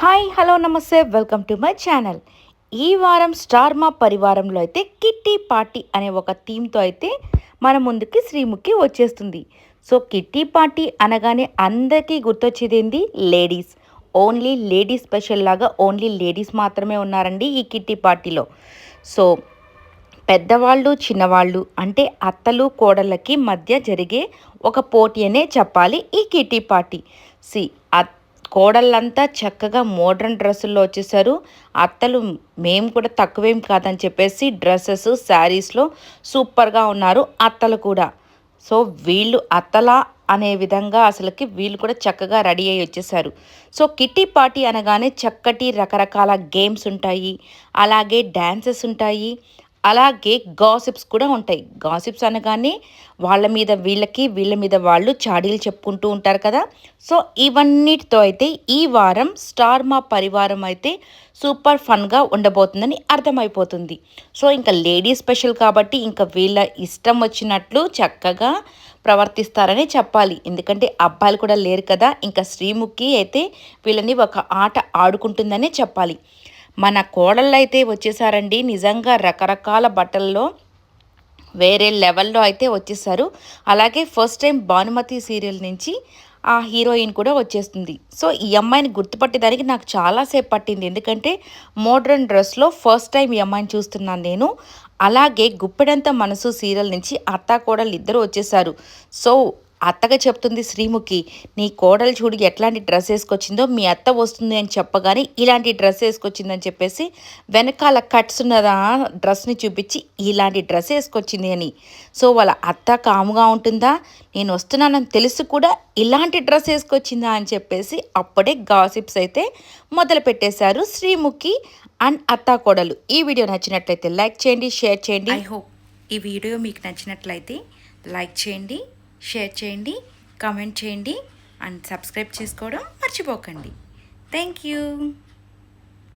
Hi hello నమస్తే welcome to my channel. ఈ వారం స్టార్ మా పరివారంలో అయితే కిట్టి పార్టీ అనే ఒక థీమ్తో అయితే మన ముందుకి శ్రీముఖి వచ్చేస్తుంది. సో కిట్టి పార్టీ అనగానే అందరికీ గుర్తొచ్చేది ఏంది లేడీస్. ఓన్లీ లేడీస్ స్పెషల్ లాగా ఓన్లీ లేడీస్ మాత్రమే ఉన్నారండి ఈ కిట్టి పార్టీలో. సో పెద్దవాళ్ళు చిన్నవాళ్ళు అంటే అత్తలు కోడళ్ళకి మధ్య జరిగే ఒక పోటీ అనే చెప్పాలి ఈ కిట్టి పార్టీ. సి అత్త కోడళ్ళంతా చక్కగా మోడ్రన్ డ్రెస్సుల్లో వచ్చేసారు. అత్తలు మేము కూడా తక్కువేం కాదని చెప్పేసి డ్రెస్సెస్ శారీస్లో సూపర్గా ఉన్నారు అత్తలు కూడా. సో వీళ్ళు అత్తలా అనే విధంగా అసలుకి వీళ్ళు కూడా చక్కగా రెడీ అయ్యి వచ్చేసారు. సో కిట్టి పార్టీ అనగానే చక్కటి రకరకాల గేమ్స్ ఉంటాయి. అలాగే డ్యాన్సెస్ ఉంటాయి. అలాగే గాసిప్స్ కూడా ఉంటాయి. గాసిప్స్ అనగానే వాళ్ళ మీద వీళ్ళకి వీళ్ళ మీద వాళ్ళు చాడీలు చెప్పుకుంటూ ఉంటారు కదా. సో ఇవన్నిటితో అయితే ఈ వారం స్టార్ మా పరివారం అయితే సూపర్ ఫన్గా ఉండబోతుందని అర్థమైపోతుంది. సో ఇంకా లేడీస్ స్పెషల్ కాబట్టి ఇంకా వీళ్ళ ఇష్టం వచ్చినట్లు చక్కగా ప్రవర్తిస్తారని చెప్పాలి. ఎందుకంటే అబ్బాయిలు కూడా లేరు కదా. ఇంకా శ్రీముఖి అయితే వీళ్ళని ఒక ఆట ఆడుకుంటుందనే చెప్పాలి. మన కోడళ్ళైతే అయితే వచ్చేసారండి. నిజంగా రకరకాల బట్టల్లో వేరే లెవెల్లో అయితే వచ్చేసారు. అలాగే ఫస్ట్ టైం భానుమతి సీరియల్ నుంచి ఆ హీరోయిన్ కూడా వచ్చేస్తుంది. సో ఈ అమ్మాయిని గుర్తుపట్టేదానికి నాకు చాలాసేపు పట్టింది. ఎందుకంటే మోడ్రన్ డ్రెస్లో ఫస్ట్ టైం ఈ అమ్మాయిని చూస్తున్నాను నేను. అలాగే గుప్పెడంత మనసు సీరియల్ నుంచి అత్త కోడలు ఇద్దరు వచ్చేసారు. సో అత్తగా చెప్తుంది శ్రీముఖి నీ కోడలు చూడు ఎట్లాంటి డ్రెస్ వేసుకొచ్చిందో మీ అత్త వస్తుంది అని చెప్పగానే ఇలాంటి డ్రెస్ వేసుకొచ్చిందని చెప్పేసి వెనకాల కట్స్ ఉన్నదా డ్రెస్ని చూపించి ఇలాంటి డ్రెస్ వేసుకొచ్చింది అని. సో వాళ్ళ అత్త కాముగా ఉంటుందా? నేను వస్తున్నానని తెలుసు కూడా ఇలాంటి డ్రెస్ వేసుకొచ్చిందా? అని చెప్పేసి అప్పుడే గాసిప్స్ అయితే మొదలు పెట్టేశారు శ్రీముఖి అండ్ అత్త కోడలు. ఈ వీడియో నచ్చినట్లయితే లైక్ చేయండి షేర్ చేయండి. ఐ హోప్ ఈ వీడియో మీకు నచ్చినట్లయితే లైక్ చేయండి షేర్ చేయండి కామెంట్ చేయండి అండ్ సబ్స్క్రైబ్ చేసుకోవడం మర్చిపోకండి. Thank you.